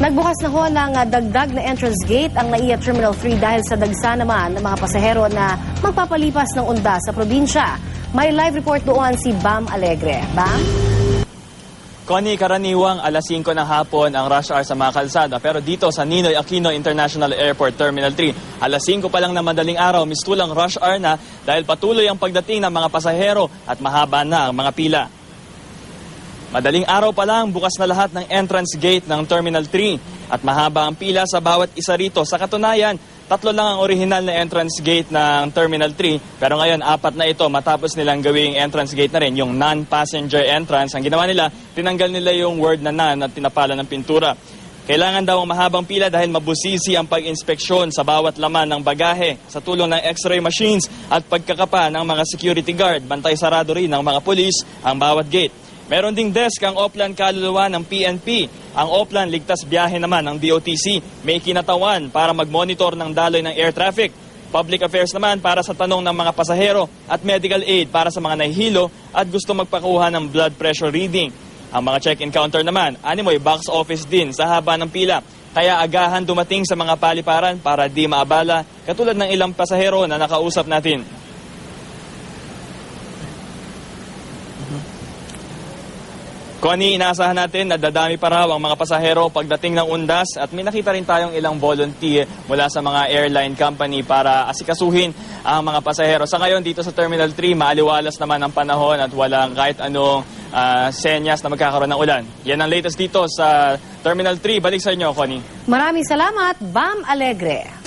Nagbukas na ho ng ah, dagdag na entrance gate ang NAIA Terminal 3 dahil sa dagsa naman ng mga pasahero na magpapalipas ng unda sa probinsya. May live report doon si Bam Alegre. Bam? Connie, karaniwang alas 5 ng hapon ang rush hour sa mga kalsada. Pero dito sa Ninoy Aquino International Airport Terminal 3, alas 5 pa lang na madaling araw, mistulang rush hour na dahil patuloy ang pagdating ng mga pasahero at mahaba na ang mga pila. Madaling araw pa lang, bukas na lahat ng entrance gate ng Terminal 3 at mahaba ang pila sa bawat isa rito. Sa katunayan, tatlo lang ang original na entrance gate ng Terminal 3 pero ngayon apat na ito matapos nilang gawing entrance gate na rin, yung non-passenger entrance. Ang ginawa nila, tinanggal nila yung word na non at tinapala ng pintura. Kailangan daw ang mahabang pila dahil mabusisi ang pag-inspeksyon sa bawat laman ng bagahe sa tulong ng x-ray machines at pagkakapa ng mga security guard. Bantay sarado rin ng mga polis ang bawat gate. Meron ding desk ang Oplan Kaluluwa ng PNP. Ang Oplan Ligtas Biyahe naman ng DOTC may kinatawan para mag-monitor ng daloy ng air traffic. Public Affairs naman para sa tanong ng mga pasahero at medical aid para sa mga nahihilo at gusto magpakuha ng blood pressure reading. Ang mga check-in counter naman, animoy box office din sa haba ng pila. Kaya agahan dumating sa mga paliparan para di maabala katulad ng ilang pasahero na nakausap natin. Connie, inaasahan natin na dadami pa raw ang mga pasahero pagdating ng undas at may nakita rin tayong ilang volunteer mula sa mga airline company para asikasuhin ang mga pasahero. Sa ngayon dito sa Terminal 3, maaliwalas naman ang panahon at walang kahit anong ah, senyas na magkakaroon ng ulan. Yan ang latest dito sa Terminal 3. Balik sa inyo, Connie. Maraming salamat, Bam Alegre.